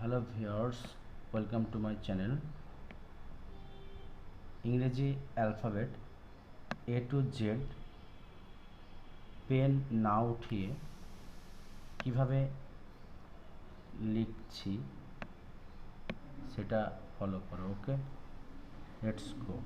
Hello viewers welcome to my channel ইংরেজি alphabet A to Z pen না উঠিয়ে কীভাবে লিখছি সেটা ফলো করো ওকে লেটস গো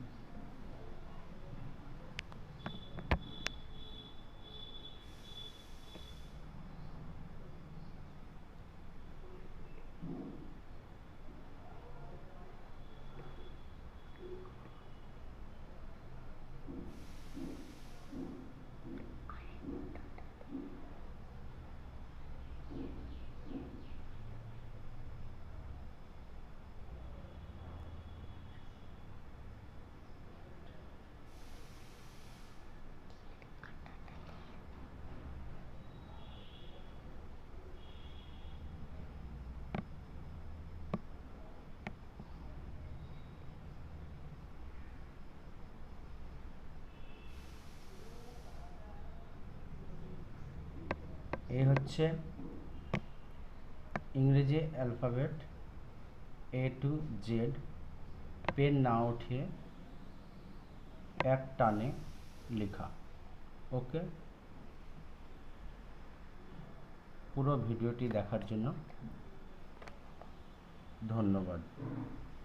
এই হচ্ছে ইংরেজি alphabet A to Z. Pen না উঠিয়ে এক টানে লেখা। ওকে? পুরো ভিডিওটি দেখার জন্য ধন্যবাদ।